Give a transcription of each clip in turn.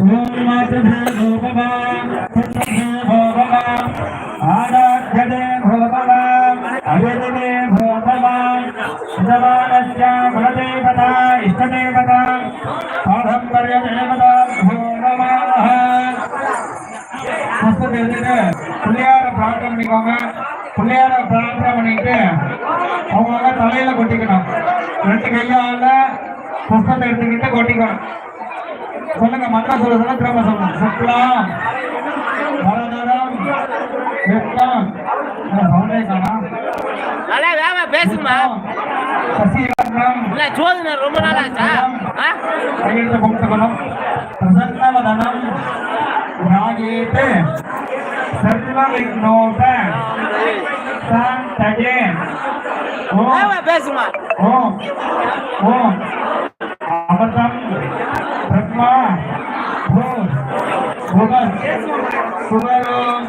ஓம் மாதவே கோபவா புத்தே கோபவா ஆராத்யதே கோபவா அயதே கோபவா சிதவானஸ்ய குலதேவதா இஷ்டதேவதா பாரம்பரிய தேவதா கோபவாः புஷ்பத்தை எடுத்துட்டு பிள்ளையார பிரார்த்தனை பண்ணிக்கோங்க பிள்ளையார பிரார்த்தனை பண்ணிட்டு அவங்க தலையில கொட்டிக்கணும் ரெண்டு கையால புஷ்பத்தை எடுத்துக்கிட்டு கொட்டிக்கணும் சொல்லுங்க மந்திரம் சொல்ல சொல்ல திரும்ப சொல்லணும் சுக்லாம் வரதரம் விக்ரம் சவுண்டே காணோம் நல்லா வேமா பேசுமா? சசிவர்ணம் இல்ல சோதனை ரொம்ப நாள் ஆச்சா? கையெழுத்து பிரசன்னவதனம் சாந்தஜே பேசுமா? ஓம்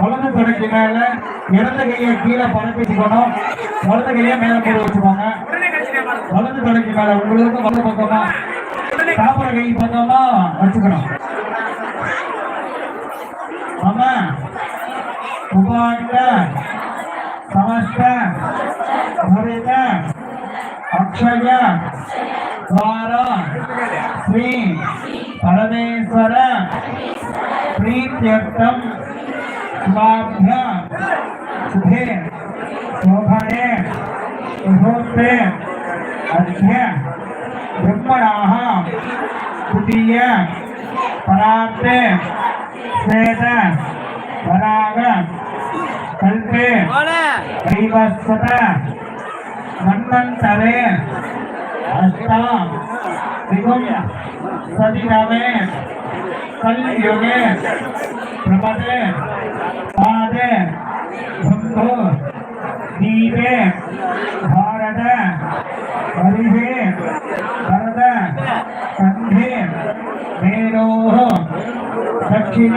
வலது தொடக்கி மேல இடது கையை கீழே பரப்பிச்சுக்கணும். வலது கையை மேல போட்டு வச்சுக்கோங்க. வலது தொடக்கி மேல உங்களுக்கு வலது பக்கமா சாப்பிட கை பக்கமா வச்சுக்கணும். ஆமா. உபாட்ட சமஸ்த பரித అక్షయ ద్వార శ్రీ పరమేశ్వర ప్రీత్యర్థం స్వాభ్య శుభే శోభనే ముహూర్తే అధ్య బ్రహ్మణాः तृतीय पराते श्वेत पराग कल्पे दैवस्वत மன்னன் சரே. அஷ்டா சிவம் சதிரவே கல்யுகே பிரபதே. பாதே. பங்கோ தீபே. பாரத. ஹரிஹே பரத. கந்தே மேனோ தட்சிண.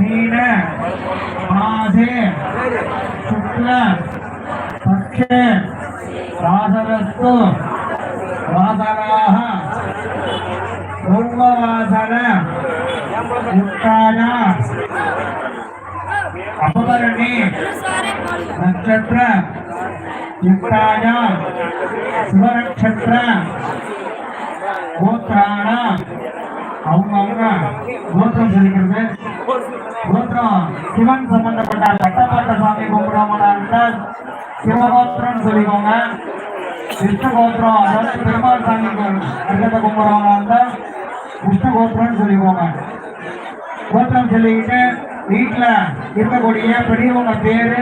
மீன மாசே சுக்ல பக்ஷே வாசரஸ்து வாசராக பூர்வவாசன முக்கான அபகரணி நட்சத்திர யுக்தான சிவநட்சத்திர கோத்ராண அவங்க அவங்க கோத்திரம் சொல்லிக்கிறது கோத்திரம் சிவன் சம்பந்தப்பட்ட கட்டப்பட்ட சாமி கும்பிடாமலா இருந்தால் சிவகோத்திரம்னு சொல்லிக்கோங்க. விஷ்ணு அதாவது பெருமாள் சாமி கட்டத்தை கும்பிடுறவங்களா இருந்தால் விஷ்ணு கோத்திரம்னு சொல்லிக்கோங்க சொல்லிக்கிட்டு வீட்டில் இருக்கக்கூடிய பெரியவங்க பேரு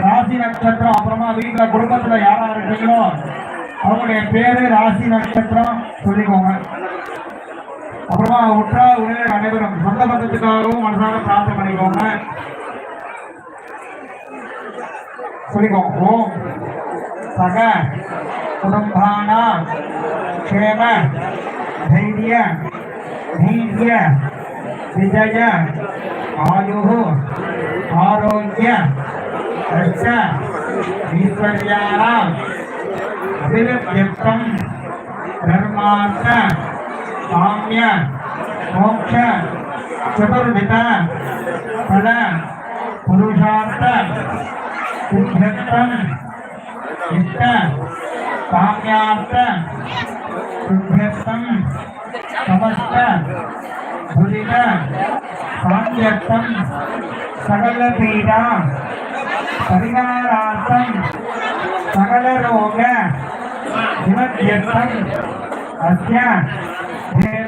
ராசி நட்சத்திரம் அப்புறமா வீட்டில் குடும்பத்தில் யாராக இருக்கீங்களோ அவங்களுடைய பேரு ராசி நட்சத்திரம் சொல்லிக்கோங்க. அப்புறமா உற்றார் உறவினர் அனைவரும் சொந்த பந்தத்துக்காகவும் மனசார பிரார்த்தனை பண்ணிக்கோங்க. சொல்லிக்கோம் ஓம். சக குடும்பானா க்ஷேம தைரிய வீரிய விஜய ஆயு ஆரோக்கிய ரட்ச ஈஸ்வர்யாராம் திருப்தியம் தர்மார்த்த काम्य मोक्ष चतुर्विध फल पुरुषार्थ सिद्ध्यर्थम् इष्ट काम्यार्थ सिद्ध्यर्थम् समस्त भुलिक साम्यर्थम सकल पीडा परिहारार्थम सकल रोग विमध्यर्थम अस्य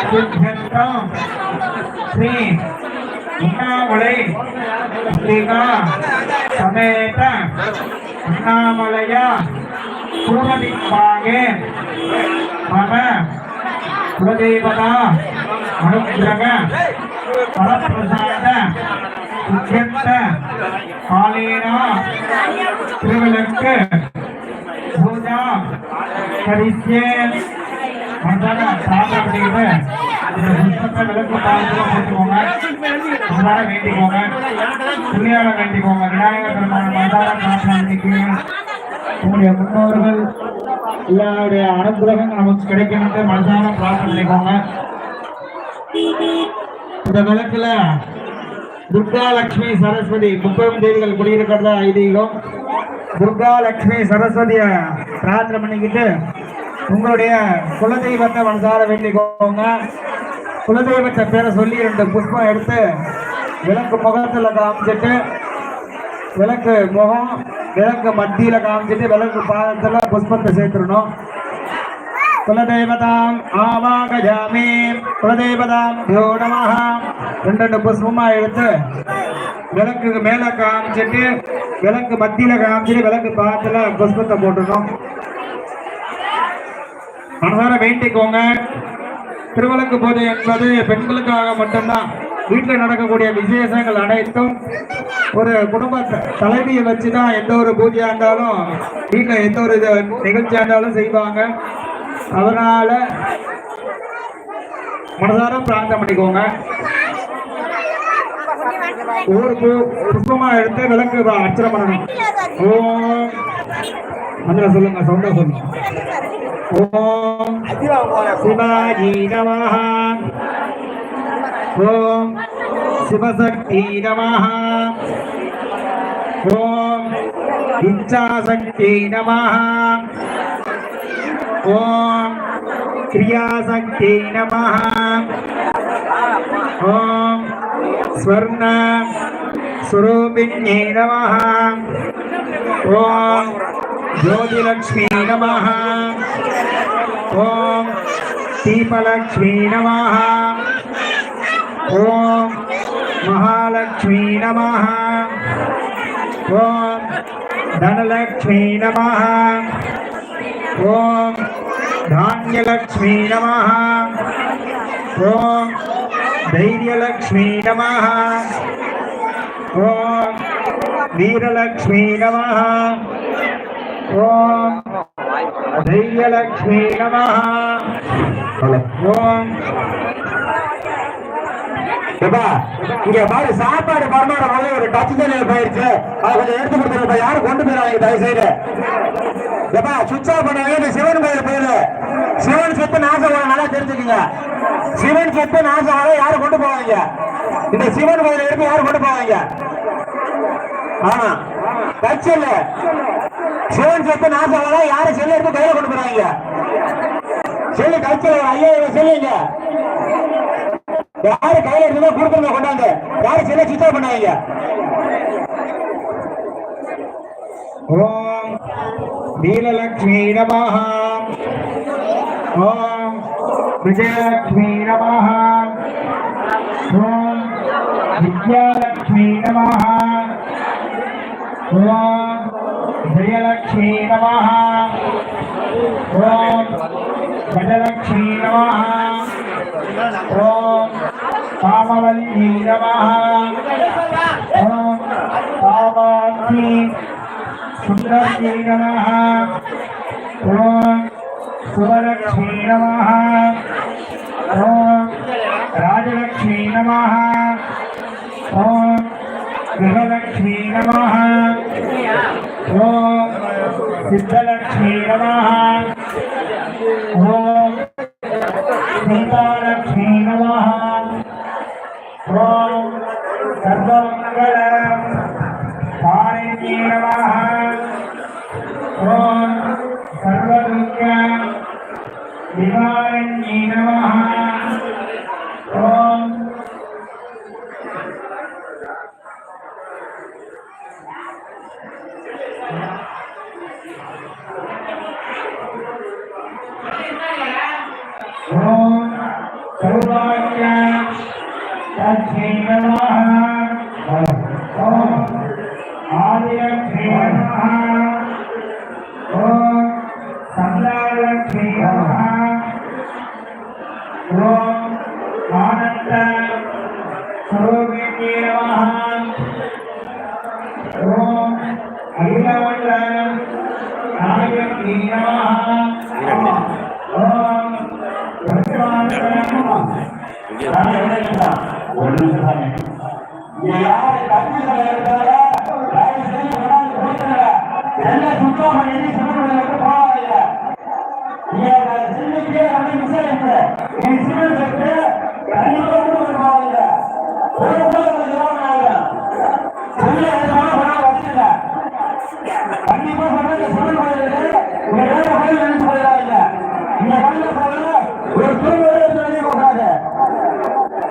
சுத்தம் ஸ்ரீ உண்ணாமலை ஸ்ரீகா சமேத உண்ணாமலையா பூரதிப்பாகே மம குலதெய்வதா அனுகிரக பரப்பிரசாத உச்சத்த காலேனா திருவிளக்கு பூஜா கரிசியே மண்டல சாப்பிட்டு இந்த புஷ்பத்தை விளக்கு பாலத்தில் போட்டுக்கோங்க எல்லாரும் வேண்டிக்கோங்க. புள்ளியால வேண்டிக்கோங்க. விநாயகர் பெருமான மண்டார காப்பாண்டிக்கு உங்களுடைய முன்னோர்கள் எல்லாருடைய அனுகிரகம் நமக்கு கிடைக்கணும்னு மனசார பிரார்த்தனை பண்ணிக்கோங்க இந்த விளக்குல துர்கா லட்சுமி சரஸ்வதி முப்பது தேதிகள் குடியிருக்கிறதா ஐதீகம். துர்கா லட்சுமி சரஸ்வதியை பிரார்த்தனை பண்ணிக்கிட்டு உங்களுடைய குலதெய்வத்தை மனசார வேண்டிக்கோங்க. குலதெய்வத்தை பேரை சொல்லி ரெண்டு புஷ்பம் எடுத்து விளக்கு முகத்தில் காமிச்சிட்டு விளக்கு முகம் விளக்கு மத்தியில் காமிச்சிட்டு விளக்கு பாதத்தில் புஷ்பத்தை சேர்த்துடணும். குலதெய்வதாம் ஆவாகஜாமி குலதெய்வதாம் யோ நமஹ ரெண்டு ரெண்டு புஷ்பமா எடுத்து விளக்குக்கு மேல காமிச்சிட்டு விளக்கு மத்தியில காமிச்சிட்டு விளக்கு பாதத்தில் புஷ்பத்தை போட்டுடணும் மனதார வேண்டிக்கோங்க. திருவிளக்கு பூஜை என்பது பெண்களுக்காக மட்டும்தான். வீட்டில் நடக்கக்கூடிய விசேஷங்கள் அனைத்தும் ஒரு குடும்ப தலைமையை தலைவியை வச்சு தான் எந்த ஒரு பூஜையா இருந்தாலும் வீட்டில் எந்த ஒரு இது நிகழ்ச்சியா இருந்தாலும் செய்வாங்க. அதனால மனதார பிரார்த்தனை பண்ணிக்கோங்க. ஒவ்வொரு பூ- புஷ்பமா எடுத்து விளக்கு அர்ச்சனை பண்ணணும். ஓ மந்திரம் சொல்லுங்க சவுண்டா சொல்லுங்க. ओम शिवाजी नम ओम शिवशक्ति नम ओम इच्छाशक्ति नम ओम क्रियाशक्ति नम ओम स्वर्ण स्वरूपिण्यै नम ओम ज्योतिलक्ष्मी नमः ఓం దీపలక్ష్మీ నమ. ఓం మహాలక్ష్మీ నమ. ఓం ధనలక్ష్మీ నమ. ఓం ధాన్యలక్ష్మీ నమ. ఓం ధైర్యలక్ష్మీ నమ. ఓం వీరలక్ష్మీ నమ. ఓం உதயலட்சுமி நம ஓம். எப்பா இங்க பாரு சாப்பாடு பரமாட போது ஒரு டச்சு தண்ணியில் போயிருச்சு அதை கொஞ்சம் எடுத்து கொடுத்துருப்பா யாரும் கொண்டு போயிடாங்க தயவு செய்து எப்பா சுவிட்ச் ஆஃப் பண்ணவே சிவன் கோயில் போயிரு சிவன் சொத்து நாசம் நல்லா தெரிஞ்சுக்கங்க. சிவன் சொத்து நாசம் ஆக யாரும் கொண்டு போவாங்க இந்த சிவன் கோயில் எடுத்து யாரும் கொண்டு போவாங்க ஆமா. டச் இல்லை சிவன் சொத்து நாசாவதா யாரும் செல்லு எடுத்து கையில கொண்டு போறாங்க? செல்லு கழிச்சு ஐயா செல்லுங்க. யாரு கையில எடுத்து கொடுத்துருங்க கொண்டாந்து. யாரு செல்ல சுத்தம் பண்ணாங்க? ஓம் நீலலட்சுமி நமஹ. ஓம் விஜயலட்சுமி நமஹ. ஓம் வித்யாலட்சுமி நமஹ. ஓம் విజయలక్ష్మీ నమ. ఓం గజలక్ష్మీ నమ. ఓం కామవల్లి నమ. ఓం కామాక్షి సుందరీ నమ. ఓం సువలక్ష్మీ నమ. ఓం రాజలక్ష్మీ నమ. ఓం గృహలక్ష్మీ నమ. ఓం సిద్ధలక్ష్మీ నమ. ఓం సంతాన என்ன சுத்தம் பண்ணி சிவனுக்கு போகாதீங்க நீங்க சின்னிக்கே வந்து விசாரிப்பு நீ சிவில் செட்டு கண்டிப்பா கொடுத்து போகாதீங்க ஒரு கூட சிவில் எதுவாக கொண்டாந்து வச்சுங்க கண்டிப்பா சொல்றது சிவில் கோயிலுக்கு உங்க வேற கோயில் நினைச்சு போயிடாதீங்க இந்த கோயில போல ஒரு திருவிழா சொல்லி போகாது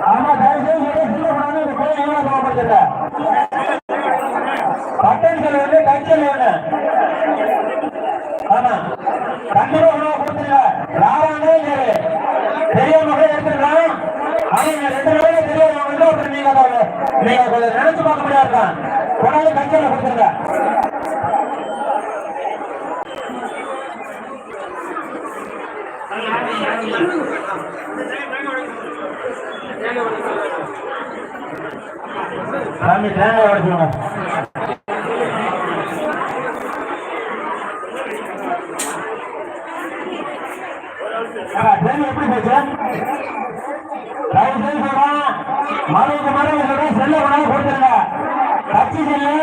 ஆமா தயவுசெய்து எதை சொல்ல கூடாது இந்த கோயில் இல்ல கோபப்படுத்துங்க பட்டன் செல் ஆமா. கண்டிப்பா உணவு கொடுத்துருங்க. ராவாங்க பெரிய மகள் எடுத்துருக்கலாம். அவங்க ரெண்டு பேரும் பெரியவங்க ஒருத்தர் நீங்க நீங்க கொஞ்சம் நினைச்சு பார்க்க முடியாது கொண்டாந்து கட்சியில கொடுத்துருங்க. சாமி தேங்காய் உடைச்சுக்கணும் ட்ரெயின் எப்படி போச்சு? தயவு செய்து சொல்றேன் மறுபடியும் மறுபடியும் சொல்றேன் செல்ல கொண்டாந்து கொடுத்துருங்க. கட்சி செல்லு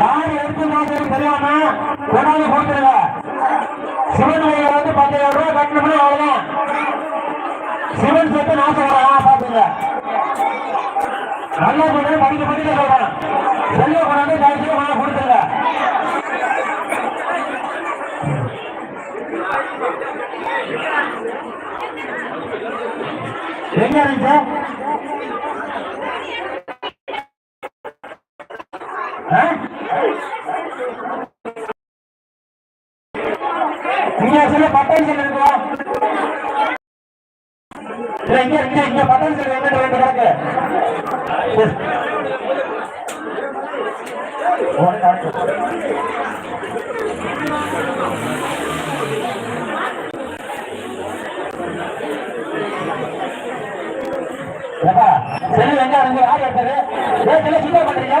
யார் எடுத்து மாதிரி தெரியாம கொண்டாந்து கொடுத்துருங்க. சிவன் கோயில் வந்து பத்தாயிரம் ரூபாய் கட்டணும்னா அவ்வளவுதான். சிவன் சொத்து நாசம் வரலாம் பாத்துங்க நல்லா சொல்றேன் படிக்க படிக்க சொல்றேன் செல்ல கொண்டாந்து தயவு செய்து கொண்டாந்து கொடுத்துருங்க. எங்க இருக்கு? ஆ? சொல்ல இங்க இங்க இங்க பட்டன் செல் எங்க ரெண்டு கிடக்கு செல் எங்க இருக்கு யார் எடுத்தது ஏன் செல்ல சுத்தம் பண்றீங்க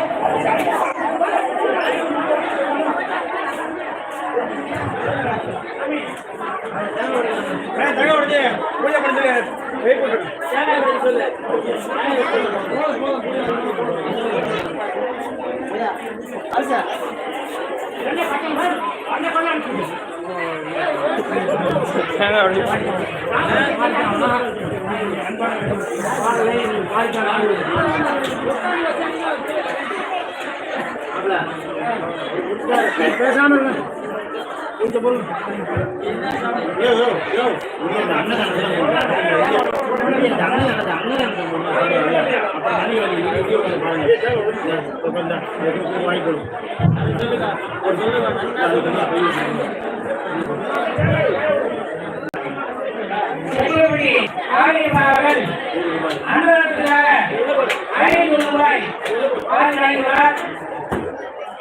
பேசாம ஆலயமாவல் அன்னதானத்திற்காக ஐநூறு ரூபாய்.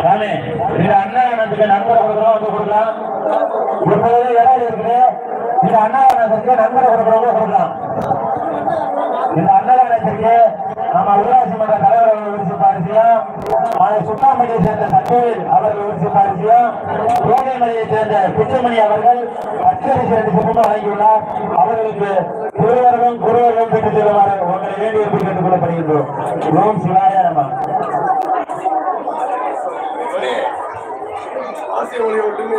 ராமே இந்த அண்ணாவனத்துக்கு நண்பரை வந்து கொடுக்கலாம். முப்பது இடம் இருக்குது. இந்த அண்ணாவனத்துக்கு நண்பரை கொடுக்குறவங்க இந்த அன்னதானத்திற்கு நம்ம ஊராட்சி மன்ற தலைவர் அவர்கள் பாரிசியம் அதை சுத்தாமணியை சேர்ந்த சட்டவேல் அவர்கள் விரிச்சு பாரிசியம் கோதைமலையை சேர்ந்த பிச்சைமணி அவர்கள் பச்சரிசி ரெண்டு சிறப்பு வழங்கியுள்ளார். அவர்களுக்கு குருவர்களும் குருவர்களும் பெற்றுச் செல்வார்கள் உங்களை வேண்டிய கேட்டுக் கொள்ளப்படுகின்றோம். ஆசை ஒளி ஒன்றுமே